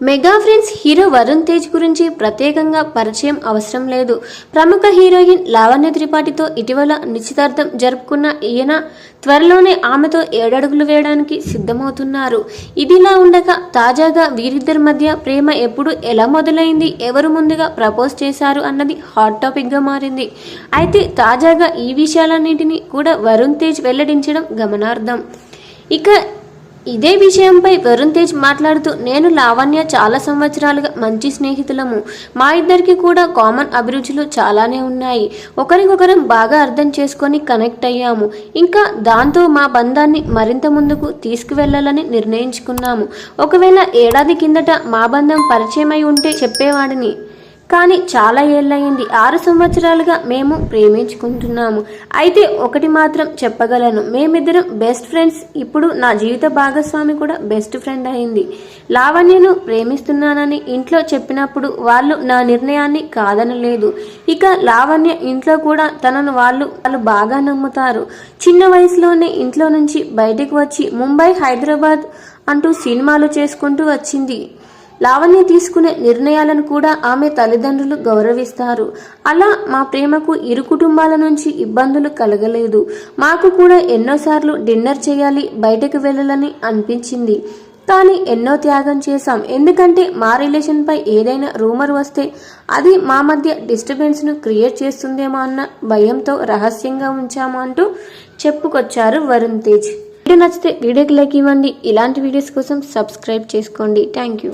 Mega friends hero Varun Tej గురించి ప్రత్యేకంగా పరిచయం అవసరం లేదు. ప్రముఖ హీరోయిన్ లావణ్య త్రిపాఠితో ఇటీవల నిశ్చితార్థం జరుపుకున్న ఈయన త్వరలోనే ఆమెతో ఏడడుగులు వేయడానికి సిద్ధమవుతున్నారు. ఇదిలా ఉండగా తాజాగా వీరిద్దరి మధ్య ప్రేమ ఎప్పుడు ఎలా మొదలైంది ఎవరు ముందుగా ప్రపోజ్ చేశారు అన్నది హాట్ టాపిక్గా మారింది. అయితే తాజాగా ఈ విషయాలన్నింటినీ కూడా వరుణ్ తేజ్ వెల్లడించడం గమనార్థం ఇక ఇదే విషయంపై వరుణ్ తేజ్ మాట్లాడుతూ నేను లావణ్య చాలా సంవత్సరాలుగా మంచి స్నేహితులము. మా ఇద్దరికి కూడా కామన్ అభిరుచులు చాలానే ఉన్నాయి. ఒకరికొకరం బాగా అర్థం చేసుకొని కనెక్ట్ అయ్యాము. ఇంకా దాంతో మా బంధాన్ని మరింత ముందుకు తీసుకువెళ్ళాలని నిర్ణయించుకున్నాము. ఒకవేళ ఏడాది కిందట మా బంధం పరిచయమై ఉంటే చెప్పేవాడిని. కానీ చాలా ఏళ్ళయింది. ఆరు సంవత్సరాలుగా మేము ప్రేమించుకుంటున్నాము. అయితే ఒకటి మాత్రం చెప్పగలను. మేమిద్దరం బెస్ట్ ఫ్రెండ్స్ ఇప్పుడు నా జీవిత భాగస్వామి కూడా బెస్ట్ ఫ్రెండ్ అయింది. లావణ్యను ప్రేమిస్తున్నానని ఇంట్లో చెప్పినప్పుడు వాళ్ళు నా నిర్ణయాన్ని కాదనలేదు. ఇక లావణ్య ఇంట్లో కూడా తనను వాళ్ళు వాళ్ళు బాగా నమ్ముతారు. చిన్న వయసులోనే ఇంట్లో నుంచి బయటకు వచ్చి ముంబై హైదరాబాద్ అంటూ సినిమాలు చేసుకుంటూ వచ్చింది. లావణ్య తీసుకునే నిర్ణయాలను కూడా ఆమె తల్లిదండ్రులు గౌరవిస్తారు. అలా మా ప్రేమకు ఇరు కుటుంబాల నుంచి ఇబ్బందులు కలగలేదు. మాకు కూడా ఎన్నోసార్లు డిన్నర్ చేయాలి బయటకు వెళ్ళాలని అనిపించింది. కానీ ఎన్నో త్యాగం చేశాం. ఎందుకంటే మా రిలేషన్పై ఏదైనా రూమర్ వస్తే అది మా మధ్య డిస్టర్బెన్స్ను క్రియేట్ చేస్తుందేమో అన్న భయంతో రహస్యంగా ఉంచాము అంటూ చెప్పుకొచ్చారు వరుణ్ తేజ్. వీడియో నచ్చితే వీడియోకి లైక్ ఇవ్వండి. ఇలాంటి వీడియోస్ కోసం సబ్స్క్రైబ్ చేసుకోండి. Thank you.